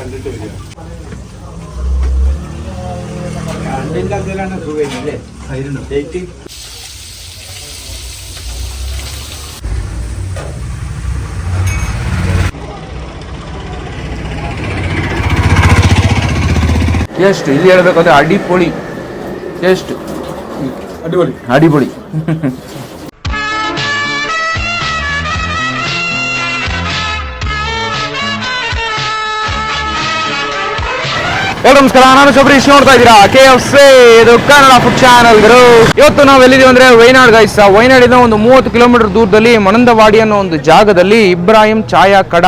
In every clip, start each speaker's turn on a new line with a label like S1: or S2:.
S1: കണ്ടിട്ട് വരിക രണ്ടിൻ്റെ സുഖമില്ലേ ഡേറ്റ്
S2: ಎಷ್ಟು ಇಲ್ಲಿ ಹೇಳ್ಬೇಕಂದ್ರೆ ಅಡಿಪೊಳಿ ಎಷ್ಟು
S1: അടിപൊളി
S2: ಅಡಿಪೊಳಿ ಎಲ್ಲರೂ ನಮಸ್ಕಾರ ನಾನು ಶಬರೀಶ್ ನೋಡ್ತಾ ಇದ್ದೀರಾ? ಕೆ ಎಫ್ ಸಿ ಇದು ಕನ್ನಡ ಫುಡ್ ಚಾನಲ್ ಇವತ್ತು ನಾವು ಎಲ್ಲಿದ್ದೀವಿ ಅಂದ್ರೆ ವೈನಾಡ್ ಗೈಸ್ ವೈನಾಡಿನ ಒಂದು ಮೂವತ್ತು ಕಿಲೋಮೀಟರ್ ದೂರದಲ್ಲಿ ಮನಂದವಾಡಿ ಅನ್ನೋ ಒಂದು ಜಾಗದಲ್ಲಿ ಇಬ್ರಾಹಿಂ ಛಾಯಾ ಕಡ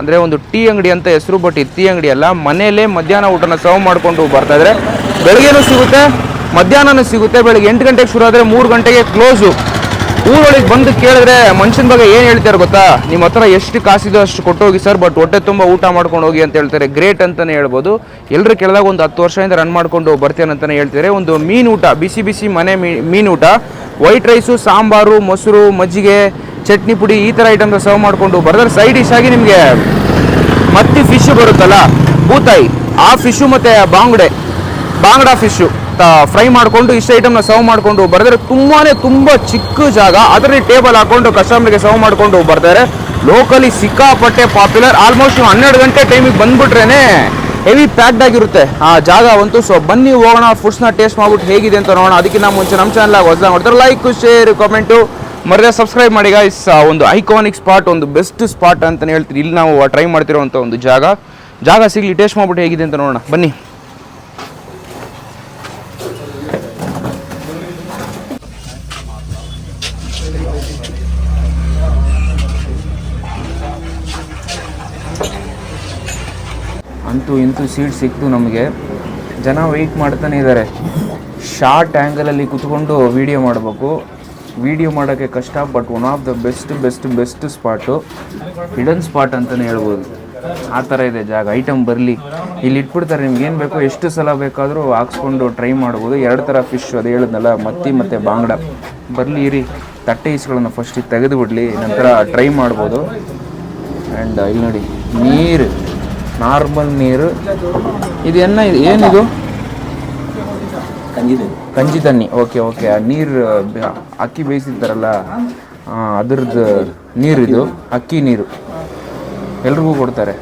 S2: ಅಂದ್ರೆ ಒಂದು ಟೀ ಅಂಗಡಿ ಅಂತ ಹೆಸರು ಬಟ್ ಟೀ ಅಂಗಡಿ ಅಲ್ಲ. ಮನೆಯಲ್ಲೇ ಮಧ್ಯಾಹ್ನ ಊಟನ ಸರ್ವ್ ಮಾಡ್ಕೊಂಡು ಬರ್ತಾ ಇದ್ರೆ. ಬೆಳಗ್ಗೆನೂ ಸಿಗುತ್ತೆ, ಮಧ್ಯಾಹ್ನನೂ ಸಿಗುತ್ತೆ. ಬೆಳಗ್ಗೆ ಎಂಟು ಗಂಟೆಗೆ ಶುರು ಆದರೆ ಮೂರು ಗಂಟೆಗೆ ಕ್ಲೋಸು ಊರೊಳಗೆ ಬಂದು ಕೇಳಿದ್ರೆ ಮನುಷ್ಯನ ಬಗ್ಗೆ ಏನು ಹೇಳ್ತಾರೆ ಗೊತ್ತಾ? ನಿಮ್ಮ ಹತ್ರ ಎಷ್ಟು ಕಾಸಿದೋ ಅಷ್ಟು ಕೊಟ್ಟು ಹೋಗಿ ಸರ್ ಬಟ್ ಹೊಟ್ಟೆ ತುಂಬ ಊಟ ಮಾಡ್ಕೊಂಡು ಹೋಗಿ ಅಂತ ಹೇಳ್ತಾರೆ. ಗ್ರೇಟ್ ಅಂತಲೇ ಹೇಳ್ಬೋದು. ಎಲ್ಲರೂ ಕೇಳಿದಾಗ ಒಂದು ಹತ್ತು ವರ್ಷದಿಂದ ರನ್ ಮಾಡ್ಕೊಂಡು ಬರ್ತೇನೆ ಅಂತಲೇ ಹೇಳ್ತಾರೆ ಒಂದು ಮೀನು ಊಟ, ಬಿಸಿ ಬಿಸಿ ಮನೆ ಮೀನು ಊಟ ವೈಟ್ ರೈಸು ಸಾಂಬಾರು, ಮೊಸರು, ಮಜ್ಜಿಗೆ, ಚಟ್ನಿ ಪುಡಿ ಈ ಥರ ಐಟಮ್ನ ಸರ್ವ್ ಮಾಡಿಕೊಂಡು ಬರ್ತಾರೆ ಸೈಡ್ ಡಿಶ್ ಆಗಿ ನಿಮಗೆ ಮತ್ತೆ ಫಿಶ್ ಬರುತ್ತಲ್ಲ? ಬೂತಾಯಿ ಆ ಫಿಶು ಮತ್ತು ಬಾಂಗ್ಡೆ, ಬಾಂಗ್ಡಾ ಫಿಶು ಫ್ರೈ ಮಾಡಿಕೊಂಡು ಇಷ್ಟು ಐಟಮ್ನ ಸರ್ವ್ ಮಾಡಿಕೊಂಡು ಬರ್ತಾರೆ ತುಂಬಾ ತುಂಬ ಚಿಕ್ಕ ಜಾಗ. ಅದರಲ್ಲಿ ಟೇಬಲ್ ಹಾಕೊಂಡು ಕಸ್ಟಮರ್ಗೆ ಸರ್ವ್ ಮಾಡಿಕೊಂಡು ಬರ್ತಾರೆ. ಲೋಕಲಿ ಸಿಕ್ಕಾಪಟ್ಟೆ ಪಾಪ್ಯುಲರ್ ಆಲ್ಮೋಸ್ಟ್ ನೀವು ಹನ್ನೆರಡು ಗಂಟೆ ಟೈಮಿಗೆ ಬಂದ್ಬಿಟ್ರೇನೆ ಹೆವಿ ಪ್ಯಾಕ್ಡ್ ಆಗಿರುತ್ತೆ ಆ ಜಾಗ ಅಂತೂ. ಸೊ ಬನ್ನಿ ಹೋಗೋಣ ಫುಡ್ಸ್ನ ಟೇಸ್ಟ್ ಮಾಡ್ಬಿಟ್ಟು ಹೇಗಿದೆ ಅಂತ ನೋಡೋಣ. ಅದಕ್ಕಿಂತ ಮುಂಚೆ ನಮ್ಮ ಚಾನಲ್ ಹೊಸ ಮಾಡ್ತಾರೆ ಲೈಕ್ ಶೇರ್ ಕಾಮೆಂಟು ಮರ್ಯಾದೆ ಸಬ್ಸ್ಕ್ರೈಬ್ ಮಾಡಿ ಗೈಸ್ ಒಂದು ಐಕಾನಿಕ್ ಸ್ಪಾಟ್ ಒಂದು ಬೆಸ್ಟ್ ಸ್ಪಾಟ್ ಅಂತಲೇ ಹೇಳ್ತೀರಿ. ಇಲ್ಲಿ ನಾವು ಟ್ರೈ ಮಾಡ್ತಿರೋವಂಥ ಒಂದು ಜಾಗ. ಜಾಗ ಸಿಗಲಿ ಟೇಸ್ಟ್ ಮಾಡ್ಬಿಟ್ಟು ಹೇಗಿದೆ ಅಂತ ನೋಡೋಣ. ಬನ್ನಿ. ಅಂತೂ ಇಂತೂ ಸೀಟ್ ಸಿಕ್ತು ನಮಗೆ. ಜನ ವೆಯ್ಟ್ ಮಾಡ್ತಾನೆ ಇದ್ದಾರೆ ಶಾರ್ಟ್ ಆ್ಯಂಗಲಲ್ಲಿ ಕುತ್ಕೊಂಡು ವೀಡಿಯೋ ಮಾಡಬೇಕು. ವಿಡಿಯೋ ಮಾಡೋಕ್ಕೆ ಕಷ್ಟ but one of the best best best spot hidden spot ಅಂತಲೇ ಹೇಳ್ಬೋದು. ಆ ಥರ ಇದೆ ಜಾಗ ಐಟಮ್ ಬರಲಿ. ಇಲ್ಲಿ ಇಟ್ಬಿಡ್ತಾರೆ, ನಿಮ್ಗೆ ಏನು ಬೇಕೋ ಎಷ್ಟು ಸಲ ಬೇಕಾದರೂ ಹಾಕ್ಸ್ಕೊಂಡು ಟ್ರೈ ಮಾಡ್ಬೋದು. ಎರಡು ಥರ ಫಿಶ್ ಅದು ಹೇಳಿದ್ನಲ್ಲ, ಮತ್ತಿ ಮತ್ತು ಬಾಂಗ್ಡ. ಬರಲಿ ಇರಿ, ತಟ್ಟೆ ಇಸ್ಗಳನ್ನು ಫಸ್ಟಿಗೆ ತೆಗೆದು ಬಿಡಲಿ ನಂತರ ಟ್ರೈ ಮಾಡ್ಬೋದು. ಆ್ಯಂಡ್ ಇಲ್ಲಿ ನೋಡಿ, ನೀರು. ನಾರ್ಮಲ್ ನೀರು. ಇದು ಎನ್ನ ಇದು? ಏನಿದು? ಕಂಜಿ ತಣ್ಣಿ ಓಕೆ ಓಕೆ. ಆ ನೀರು ಅಕ್ಕಿ ಬೇಯಿಸಿರ್ತಾರಲ್ಲ ಅದ್ರದ್ದು ನೀರು ಇದು. ಅಕ್ಕಿ ನೀರು. ಎಲ್ರಿಗೂ ಕೊಡ್ತಾರೆ.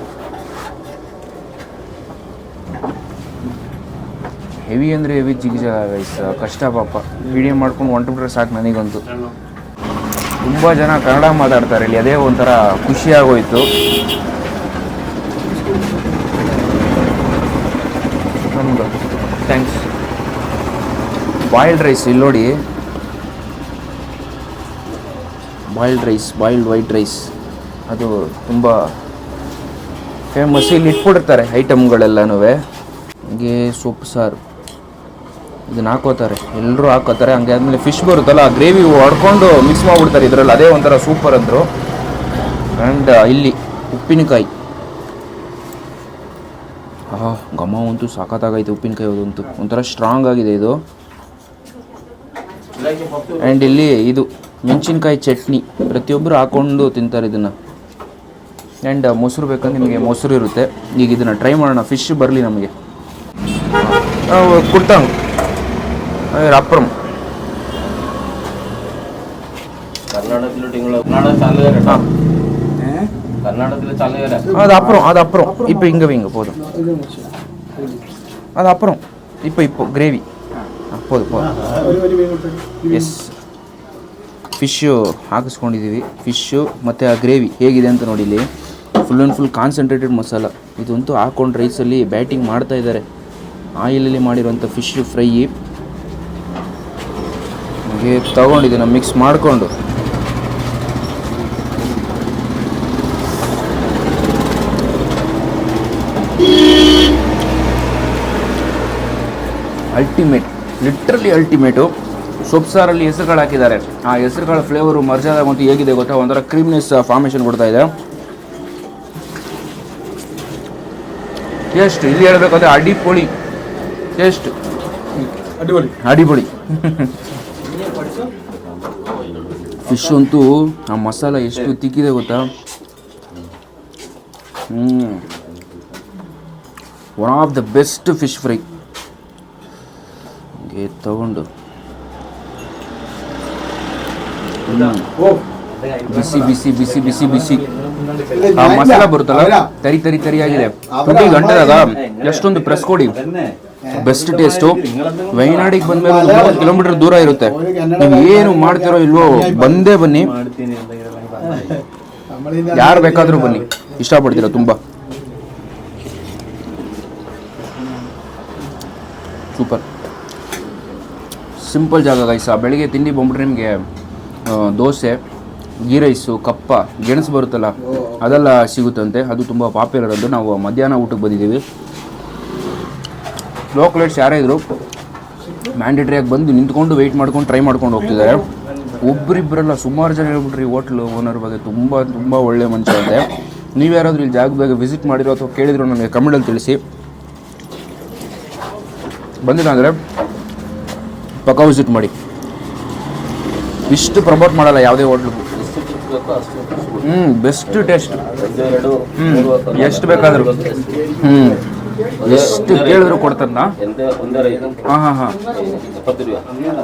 S2: ಹೆವಿ ಅಂದರೆ ಹೆವಿ ಜಿಗಿಜಾಗ ಗೈಸ್ ಕಷ್ಟ ಪಾಪ. ವಿಡಿಯೋ ಮಾಡ್ಕೊಂಡು ಹೊಂಟ್ಬಿಟ್ರೆ ಸಾಕು ನನಗಂತೂ. ತುಂಬ ಜನ ಕನ್ನಡ ಮಾತಾಡ್ತಾರೆ ಇಲ್ಲಿ. ಅದೇ ಒಂಥರ ಖುಷಿಯಾಗೋಯ್ತು ನಮ್ದು ಥ್ಯಾಂಕ್ಸ್ ಬಾಯ್ಲ್ಡ್ ರೈಸ್ ಇಲ್ಲಿ ನೋಡಿ. Boiled rice boiled white rice ಅದು ತುಂಬ ಫೇಮಸ್ ಇಲ್ಲಿ ಇಟ್ಬಿಟ್ಟಿರ್ತಾರೆ ಐಟಮ್ಗಳೆಲ್ಲನೂ ಹಂಗೆ ಸೊಪ್ಪು ಸಾರು. ಇದನ್ನ ಹಾಕೋತಾರೆ. ಎಲ್ಲರೂ ಹಾಕೋತಾರೆ. ಹಂಗೆ ಆದಮೇಲೆ ಫಿಶ್ ಬರುತ್ತಲ್ಲ, ಆ ಗ್ರೇವಿ ಹೊಡ್ಕೊಂಡು ಮಿಕ್ಸ್ ಮಾಡಿಬಿಡ್ತಾರೆ ಇದರಲ್ಲಿ. ಅದೇ ಒಂಥರ ಸೂಪರ್ ಅಂದರು. ಆ್ಯಂಡ್ ಇಲ್ಲಿ ಉಪ್ಪಿನಕಾಯಿ. ಘಮ ಅಂತೂ ಸಾಕತ್ತಾಗೈತೆ ಉಪ್ಪಿನಕಾಯಿ ಅದಂತೂ ಒಂಥರ ಸ್ಟ್ರಾಂಗ್ ಆಗಿದೆ ಇದು. ಆ್ಯಂಡ್ ಇಲ್ಲಿ ಇದು ಮೆಣಸಿನ್ಕಾಯಿ ಚಟ್ನಿ. ಪ್ರತಿಯೊಬ್ಬರು ಹಾಕೊಂಡು ತಿಂತಾರೆ ಇದನ್ನು. ಆ್ಯಂಡ್ ಮೊಸರು ಬೇಕಂದ್ರೆ ನಿಮಗೆ ಮೊಸರು ಇರುತ್ತೆ. ಈಗ ಇದನ್ನು ಟ್ರೈ ಮಾಡೋಣ. ಫಿಶ್ ಬರಲಿ ನಮಗೆ. ಕುಡ್ತಂಗ್ ಅಪ್ರಮ್
S3: ಕರ್ನಾಟಕದಲ್ಲಿ ತಿಂಗಳು ಅದು ಚಾಲು
S2: ಇಪ್ಪ
S3: ಕರ್ನಾಟಕದಲ್ಲಿ ಹಿಂಗ ಇರ
S2: அது அப்புறம் அது அப்புறம் இப்போ இங்கே வைங்க போதும் அது அப்புறம் இப்போ இப்போ கிரேவி போதும் போதும் ಎಸ್ ಫಿಶ್ಶು ಹಾಕಿಸ್ಕೊಂಡಿದ್ದೀವಿ ಫಿಶ್ಶು ಮತ್ತು ಆ ಗ್ರೇವಿ ಹೇಗಿದೆ ಅಂತ ನೋಡಿ ಇಲ್ಲಿ full and full concentrated masala ಇದಂತೂ ಹಾಕೊಂಡು ರೈಸಲ್ಲಿ ಬ್ಯಾಟಿಂಗ್ ಮಾಡ್ತಾ ಇದ್ದಾರೆ ಆಯಿಲಲ್ಲಿ ಮಾಡಿರುವಂಥ ಫಿಶ್ ಫ್ರೈ ಹಾಗೆ ತಗೊಂಡಿದ್ದೀನಿ ಮಿಕ್ಸ್ ಮಾಡಿಕೊಂಡು ಅಲ್ಟಿಮೇಟ್ ಲಿಟ್ರಲಿ ಅಲ್ಟಿಮೇಟು ಸೊಪ್ಪು ಸಾರಲ್ಲಿ ಹೆಸರುಗಳು ಹಾಕಿದ್ದಾರೆ. ಆ ಹೆಸರುಗಳ ಫ್ಲೇವರು ಮರ್ಜಾದಾಗಂತೂ ಹೇಗಿದೆ ಗೊತ್ತಾ? ಒಂಥರ ಕ್ರೀಮ್ನೆಸ್ ಫಾರ್ಮೇಷನ್ ಕೊಡ್ತಾ ಇದೆ. ಟೇಸ್ಟ್ ಇಲ್ಲಿ ಹೇಳಬೇಕಂದ್ರೆ ಅಡಿಪೊಳಿ ಟೇಸ್ಟ್
S1: ಅಡಿಪೊಳಿ
S2: ಅಡಿಪೊಳಿ ಫಿಶ್ ಅಂತೂ ಆ ಮಸಾಲ ಎಷ್ಟು ತಿಕ್ಕಿದೆ ಗೊತ್ತಾ? ಹ್ಞೂ one of the best fish fry ಹಂಗೆ ತಗೊಂಡು. ಬಿಸಿ ಬಿಸಿ ಬಿಸಿ ಬಿಸಿ ಬಿಸಿ. ಆ ಮಸಾಲ ಬರುತ್ತಲ್ಲ? ತರಿ ತರಿ ತರಿಯಾಗಿದೆ ತುಟಿ ಗಂಟೆದಾಗ ಎಷ್ಟೊಂದು ಪ್ರೆಸ್ ಕೊಡಿ. ಬೆಸ್ಟ್ ಟೇಸ್ಟು ವಯನಾಡಿಗೆ ಬಂದ್ಮೇಲೆ ಒಂದು ಮೂವತ್ತು ಕಿಲೋಮೀಟರ್ ದೂರ ಇರುತ್ತೆ. ನೀವು ಏನು ಮಾಡ್ತಿರೋ ಇಲ್ವೋ ಬಂದೇ ಬನ್ನಿ. ಯಾರು ಬೇಕಾದರೂ ಬನ್ನಿ. ಇಷ್ಟಪಡ್ತೀರಾ ತುಂಬ. ಸೂಪರ್. ಸಿಂಪಲ್ ಜಾಗ ಗೈಸ ಬೆಳಿಗ್ಗೆ ತಿಂಡಿ ಬಂದ್ಬಿಟ್ರೆ ನಿಮಗೆ ದೋಸೆ, ಗೀ ರೈಸು, ಕಪ್ಪ, ಗೆಣಸು ಬರುತ್ತಲ್ಲ, ಅದೆಲ್ಲ ಸಿಗುತ್ತಂತೆ. ಅದು ತುಂಬ ಪಾಪ್ಯುಲರ್ ಅದು ನಾವು ಮಧ್ಯಾಹ್ನ ಊಟಕ್ಕೆ ಬಂದಿದ್ದೀವಿ. ಲೋಕಲೇಟ್ಸ್ ಯಾರೇ ಇದ್ರು ಮ್ಯಾಂಡೇಟ್ರಿಯಾಗಿ ಬಂದು ನಿಂತ್ಕೊಂಡು ವೆಯ್ಟ್ ಮಾಡ್ಕೊಂಡು ಟ್ರೈ ಮಾಡ್ಕೊಂಡು ಹೋಗ್ತಿದ್ದಾರೆ. ಒಬ್ಬರಿಬ್ಬರೆಲ್ಲ ಸುಮಾರು ಜನ ಹೇಳ್ಬಿಟ್ರಿ ಹೋಟ್ಲು ಓನರ್ ಬಗ್ಗೆ ತುಂಬ ತುಂಬ ಒಳ್ಳೆ ಮನುಷ್ಯ ಅಂತೆ. ನೀವು ಯಾರಾದರೂ ಇಲ್ಲಿ ಜಾಗದಾಗ ವಿಸಿಟ್ ಮಾಡಿರೋ ಅಥವಾ ಕೇಳಿದ್ರು ನನಗೆ ಕಮೆಂಟಲ್ಲಿ ತಿಳಿಸಿ. ಬಂದಿಲ್ಲ ಅಂದರೆ ಪಕ್ಕ ವಿಸಿಟ್ ಮಾಡಿ. ಇಷ್ಟು ಪ್ರಮೋಟ್ ಮಾಡಲ್ಲ ಯಾವುದೇ ಹೋಟ್ಲಿಗೂ. ಹ್ಞೂ ಬೆಸ್ಟ್ ಟೇಸ್ಟ್
S3: ಅಥವಾ
S2: ಎಷ್ಟು ಬೇಕಾದರೂ. ಹ್ಞೂ ಎಷ್ಟು ಕೇಳಿದ್ರು
S3: ರೈಸ್
S2: ಹಾಂ ಹಾಂ ಹಾಂ.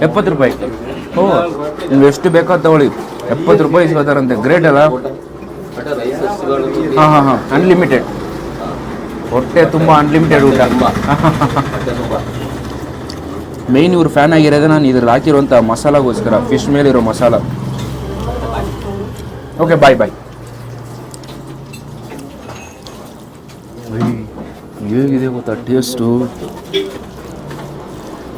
S3: ಎಪ್ಪತ್ತು ರೂಪಾಯಿ.
S2: ಓ ನೀವು ಎಷ್ಟು ಬೇಕಾದ ತಗೊಳ್ಳಿ. ಎಪ್ಪತ್ತು ರೂಪಾಯಿ ಇಸ್ಕೋತಾರಂತೆ ಗ್ರೇಟ್ ಅಲ್ಲ? ಹಾಂ ಹಾಂ ಹಾಂ. ಅನ್ಲಿಮಿಟೆಡ್ ಹೊಟ್ಟೆ ತುಂಬ ಅನ್ಲಿಮಿಟೆಡ್ ಊಟ. ಮೇಯ್ನ್ ಇವ್ರು ಫ್ಯಾನ್ ಆಗಿರೋದೇ ನಾನು ಇದ್ರಲ್ಲಿ ಹಾಕಿರುವಂಥ ಮಸಾಲಾಗೋಸ್ಕರ ಫಿಶ್ ಮೇಲಿರೋ ಮಸಾಲ. ಓಕೆ ಬಾಯ್ ಬಾಯ್ ಹೇಗಿದೆ ಗೊತ್ತಾ ಟೇಸ್ಟು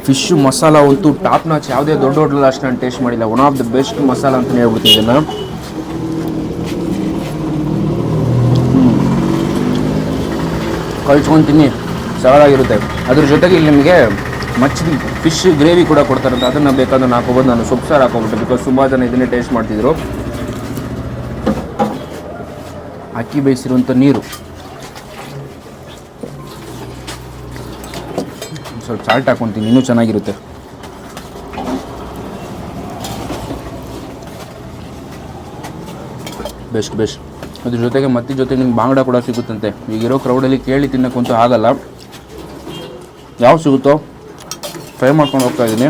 S2: ಫಿಶ್ ಮಸಾಲ ಅಂತೂ ಟಾಪ್ ನಾಚ್ ಯಾವುದೇ ದೊಡ್ಡ ಹೋಟ್ಲಲ್ಲಿ ಅಷ್ಟು ನಾನು ಟೇಸ್ಟ್ ಮಾಡಿಲ್ಲ. One of the best masala ಅಂತಲೇ ಹೇಳ್ಬಿಡ್ತೀನಿ ಇದನ್ನು. ಕಳ್ಸ್ಕೊತೀನಿ ತಿನ್ನಿ. ಸರಳಾಗಿರುತ್ತೆ ಅದ್ರ ಜೊತೆಗೆ ಇಲ್ಲಿ ನಿಮಗೆ ಮಚ್ಚಿ ಫಿಶ್ ಗ್ರೇವಿ ಕೂಡ ಕೊಡ್ತಾರಂತ. ಅದನ್ನು ಬೇಕಾದ್ರೆ ಹಾಕೋಬೋದು. ನಾನು ಸೊಪ್ಪು ಸಾರು ಹಾಕೋಬಿಟ್ಟೆ ಬಿಕಾಸ್ ತುಂಬ ಜನ ಇದನ್ನೇ ಟೇಸ್ಟ್ ಮಾಡ್ತಿದ್ರು. ಅಕ್ಕಿ ಬೇಯಿಸಿರುವಂಥ ನೀರು. ಸ್ವಲ್ಪ ಸಾಲ್ಟ್ ಹಾಕೊತೀನಿ. ಇನ್ನೂ ಚೆನ್ನಾಗಿರುತ್ತೆ. ಬೆಸ್ಟ್ ಬೆಸ್ಟ್ ಅದ್ರ ಜೊತೆಗೆ ಮತ್ತೆ ಜೊತೆಗೆ ನಿಮ್ಗೆ ಬಾಂಗ್ಡಾ ಕೂಡ ಸಿಗುತ್ತಂತೆ. ಈಗಿರೋ ಕ್ರೌಡಲ್ಲಿ ಕೇಳಿ ತಿನ್ನಕ್ಕಂತೂ ಆಗಲ್ಲ. ಯಾವ ಸಿಗುತ್ತೋ? ಫ್ರೈ ಮಾಡ್ಕೊಂಡು ಹೋಗ್ತಾ ಇದ್ದೀನಿ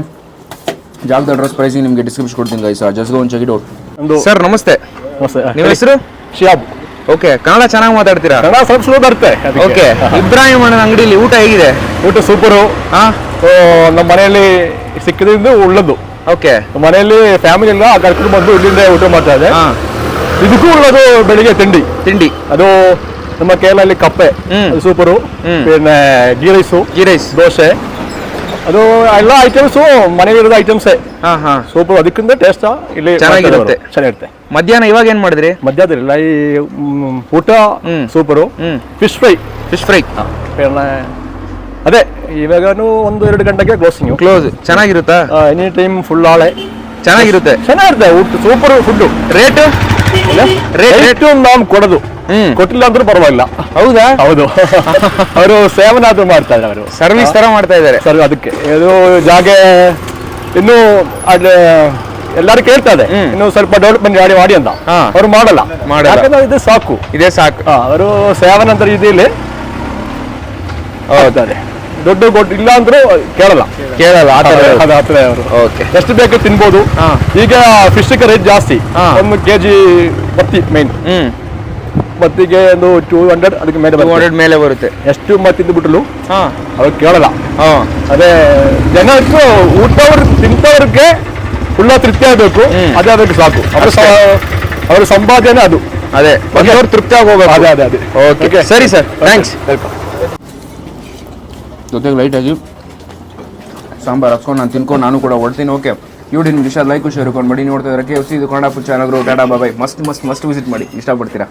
S2: ಜಾಗದ ಅಡ್ರೆಸ್ ಪ್ರೈಸ್ ನಿಮಗೆ ಡಿಸ್ಕ್ರಿಪ್ಷನ್ ಕೊಡ್ತೀನಿ ಗೈಸ ಜಸ್ಟ್ ಒಂದು ಚೆಕ್
S4: ಔಟ್
S2: ಸರ್ ನಮಸ್ತೆ. ನಿಮ್ಮ ಹೆಸರು?
S4: ಶಿಯಾಬ್.
S2: ಓಕೆ ಕನ್ನಡ ಚೆನ್ನಾಗಿ ಮಾತಾಡ್ತೀರಾ?
S4: ಕನ್ನಡ ಸ್ವಲ್ಪ ಸ್ಲೋ ಬರುತ್ತೆ
S2: ಓಕೆ ಇಬ್ರಾಹಿಂ ಅಣ್ಣನ ಅಂಗಡಿಲಿ ಊಟ ಹೇಗಿದೆ?
S4: ಊಟ ಸೂಪರು
S2: ಹಾಂ?
S4: ನಮ್ಮ ಮನೆಯಲ್ಲಿ ಸಿಕ್ಕಿದ್ರಿಂದ ಉಳ್ಳದ್ದು.
S2: ಓಕೆ
S4: ಮನೆಯಲ್ಲಿ ಫ್ಯಾಮಿಲಿ ಎಲ್ಲ ಕರ್ಕೊಂಡು ಬಂದು ಇಲ್ಲಿಂದ ಊಟ ಮಾಡ್ತಾ ಇದೆ. ಇದಕ್ಕೂ ಉಳ್ಳೋದು ಬೆಳಿಗ್ಗೆ ತಿಂಡಿ.
S2: ತಿಂಡಿ.
S4: ಅದು ನಮ್ಮ ಕೇರಳಲ್ಲಿ ಕಪ್ಪೆ. Super ghee
S2: rice ghee
S4: dosa. ಅದು ಎಲ್ಲ ಐಟಮ್ಸು ಮನೆಗಿರೋದು ಐಟಮ್ಸೇ
S2: ಹಾಂ ಹಾಂ.
S4: ಸೂಪರ್ ಅದಕ್ಕಿಂತ ಟೇಸ್ಟಾ ಇಲ್ಲಿ
S2: ಚೆನ್ನಾಗಿರುತ್ತೆ.
S4: ಚೆನ್ನಾಗಿರುತ್ತೆ.
S2: ಮಧ್ಯಾಹ್ನ ಇವಾಗ ಏನು ಮಾಡಿದ್ರಿ?
S4: ಮಧ್ಯಾಹ್ನದಲ್ಲ ಈ ಊಟ super fish
S2: fry fish
S4: fry ಅದೇ ಇವಾಗನು ಒಂದು ಎರಡು ಗಂಟೆಗೆ ಕ್ಲೋಸಿಂಗ್
S2: ಕ್ಲೋಸ್ ಚೆನ್ನಾಗಿರುತ್ತಾ?
S4: ಎನಿ ಟೈಮ್ ಫುಲ್ ಆಳೆ
S2: ಚೆನ್ನಾಗಿರುತ್ತೆ.
S4: ಚೆನ್ನಾಗಿರುತ್ತೆ ಊಟ super food
S2: rate rate
S4: rate rate ನಾವು ಕೊಡೋದು. ಕೊಟ್ಟಿಲ್ಲ ಅಂದ್ರೆ ಪರವಾಗಿಲ್ಲ.
S2: ಹೌದಾ?
S4: ಹೌದು. ಅವರು ಸೇವನ ಆದ್ರೂ ಮಾಡ್ತಾ ಇದ್ದಾರೆ ಅವರು.
S2: ಸರ್ವಿಸ್ ತರ ಮಾಡ್ತಾ ಇದ್ದಾರೆ.
S4: ಸರ್ ಅದಕ್ಕೆ. ಇದು ಜಾಗ ಇನ್ನು ಅದ್ರ ಎಲ್ಲರೂ ಕೇಳ್ತಾ ಇದೆ. ಇನ್ನು ಸ್ವಲ್ಪ ಡೆವಲಪ್ಮೆಂಟ್ ಮಾಡಿ ಮಾಡಿ ಅಂತ. ಅವ್ರು ಮಾಡಲ್ಲ.
S2: ಮಾಡಲ್ಲ.
S4: ಇದು ಸಾಕು.
S2: ಇದೇ ಸಾಕು.
S4: ಅವರು ಸೇವನ ಅಂತ ರೀತಿಯಲ್ಲಿ ಹೌದಾರೆ ದೊಡ್ಡ ಕೊಟ್ಟು ಇಲ್ಲ ಅಂದ್ರೂ ಕೇಳಲ್ಲ.
S2: ಕೇಳಲ್ಲ ಆ ಥರ
S4: ಅದು ಆ ಥರ ಅವರು
S2: ಓಕೆ
S4: ಎಷ್ಟು ಬೇಕು ತಿನ್ಬೋದು. ಈಗ ಫಿಶ್ ರೇಟ್ ಜಾಸ್ತಿ. ಒಂದು ಕೆ ಜಿ ಮತ್ತಿ ಮೈನ್ ಮತ್ತಿಗೆ ಒಂದು ಟೂ ಹಂಡ್ರೆಡ್ ಅದಕ್ಕೆ ಮೇಲೆ
S2: ಟೂ. ಹಂಡ್ರೆಡ್ ಮೇಲೆ ಬರುತ್ತೆ.
S4: ಎಷ್ಟು ಮತ್ತಿದ್ದು ಬಿಟ್ಟಲು
S2: ಹಾ.
S4: ಅವ್ರು ಕೇಳಲ್ಲ.
S2: ಹಾ.
S4: ಅದೇ ಜನಕ್ಕೂ ಊಟವ್ರು ತಿಂತವ್ರಿಗೆ ಉಳ್ಳ ತೃಪ್ತಿ ಆಗಬೇಕು. ಅದೇ ಅದಕ್ಕೆ ಸಾಕು. ಅವ್ರ ಅವ್ರ ಸಂಪಾದನೆ ಅದು.
S2: ಅದೇ. ಅವ್ರು ತೃಪ್ತಿ ಆಗೋಗ್ಬೇಕು.
S4: ಅದೇ ಅದೇ ಅದೇ.
S2: ಓಕೆ ಸರಿ ಸರ್ ಥ್ಯಾಂಕ್ಸ್
S4: ವೆಲ್ಕಮ್
S2: ಜೊತೆಗೆ ಆಗಿ ಸಾಂಬಾರು ಹಾಕ್ಕೊಂಡು ನಾನು ತಿನ್ಕೊಂಡು ನಾನು ಕೂಡ ಹೊಡ್ತೀನಿ ಓಕೆ ವಿಡಿಯೋ ನಿಮ್ಗೆ ಇಷ್ಟ ಲೈಕ್ ಶೇರ್ ಮಾಡಿ ನೋಡ್ತಾ ಇದ್ದಾರೆ ಕೆ ಎಫ್ ಸಿ ಇದು ಕನ್ನಡ ಚಾನಲ್ ಟಾಟಾ ಬಾಬಾಯ್ ಮಸ್ತ್ ಮಸ್ತ್ ಮಸ್ತ್ ವಿಸಿಟ್ ಮಾಡಿ. ಇಷ್ಟಪಡ್ತೀರಾ?